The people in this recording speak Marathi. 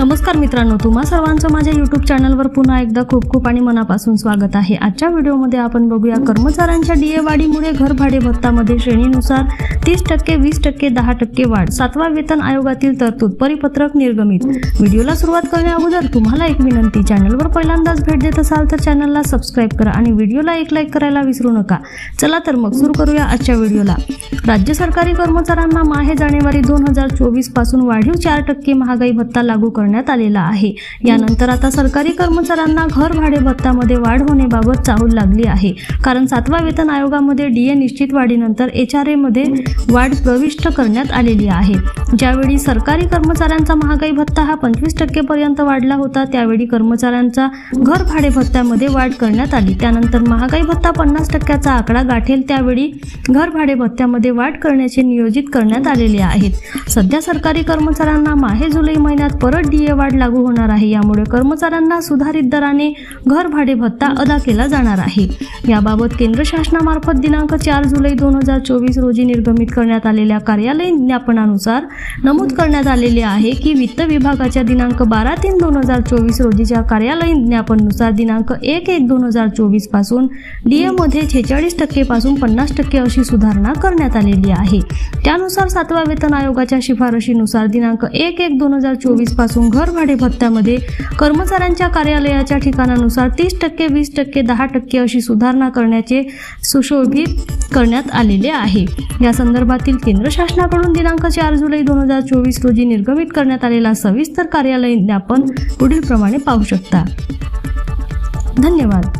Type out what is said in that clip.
नमस्कार मित्रांनो तुम्हा सर्वांचं माझ्या यूट्यूब चॅनलवर पुन्हा एकदा खूप खूप आणि मनापासून स्वागत आहे. आजच्या व्हिडिओमध्ये आपण बघूया कर्मचाऱ्यांच्या डीए वाढीमुळे घर भाडे भत्तामध्ये श्रेणीनुसार तीस टक्के वीस टक्के दहा टक्के वाढ. सातवा वेतन आयोगातील तरतूद परिपत्रक निर्गमित. व्हिडिओला सुरुवात करण्या अगोदर तुम्हाला एक विनंती चॅनलवर पहिल्यांदाच भेट देत असाल तर चॅनलला सबस्क्राईब करा आणि व्हिडिओला एक लाईक करायला विसरू नका. चला तर मग सुरू करूया आजच्या व्हिडिओला. राज्य सरकारी कर्मचाऱ्यांना माहे जानेवारी दोन हजार चोवीसपासून वाढीव चार टक्के महागाई भत्ता लागू करण्यात आलेला आहे. यानंतर आता सरकारी कर्मचाऱ्यांना घर भाडे भत्त्यामध्ये वाढ होण्याबाबत चाहूल लागली आहे. कारण सातवा वेतन आयोगामध्ये डीए निश्चित वाढीनंतर एच आर एमध्ये वाढ प्रविष्ट करण्यात आलेली आहे. ज्यावेळी सरकारी कर्मचाऱ्यांचा महागाई भत्ता हा पंचवीस टक्केपर्यंत वाढला होता त्यावेळी कर्मचाऱ्यांचा घर भाडे भत्त्यामध्ये वाढ करण्यात आली. त्यानंतर महागाई भत्ता पन्नास टक्क्याचा आकडा गाठेल त्यावेळी घर भाडे भत्त्यामध्ये वाढ करण्याचे नियोजित करण्यात आलेले आहेत. सध्या सरकारी कर्मचाऱ्यांना माहे जुलै महिन्यात परत डीए वाढ लागू होणार आहे. यामुळे कर्मचाऱ्यांना सुधारित दराने घर भाडे भत्ता अदा केला जाणार आहे. याबाबत केंद्र शासनामार्फत दिनांक चार जुलै दोन हजार चोवीस रोजी निर्गमित करण्यात आलेल्या कार्यालयीन ज्ञापनानुसार नमूद करण्यात आलेले आहे की वित्त विभागाच्या दिनांक बारा तीन दोन हजार चोवीस रोजीच्या कार्यालयीन ज्ञापननुसार दिनांक एक एक दोन हजार चोवीसपासून डीएमध्ये छेचाळीस टक्के पासून पन्नास टक्के अशी सुधारणा करण्यात आली आलेली आहे. त्यानुसार सातवा वेतन आयोगाच्या शिफारशीनुसार दिनांक एक एक दोन हजार चोवीसपासून घर भाडे भत्त्यामध्ये कर्मचाऱ्यांच्या कार्यालयाच्या ठिकाणानुसार तीस टक्के वीस टक्के दहा टक्के अशी सुधारणा करण्याचे सुशोभित करण्यात आलेले आहे. या संदर्भातील केंद्र शासनाकडून दिनांक चार जुलै दोन हजार चोवीस रोजी निर्गमित करण्यात आलेला सविस्तर कार्यालयीन ज्ञापन पुढील प्रमाणे पाहू शकता. धन्यवाद.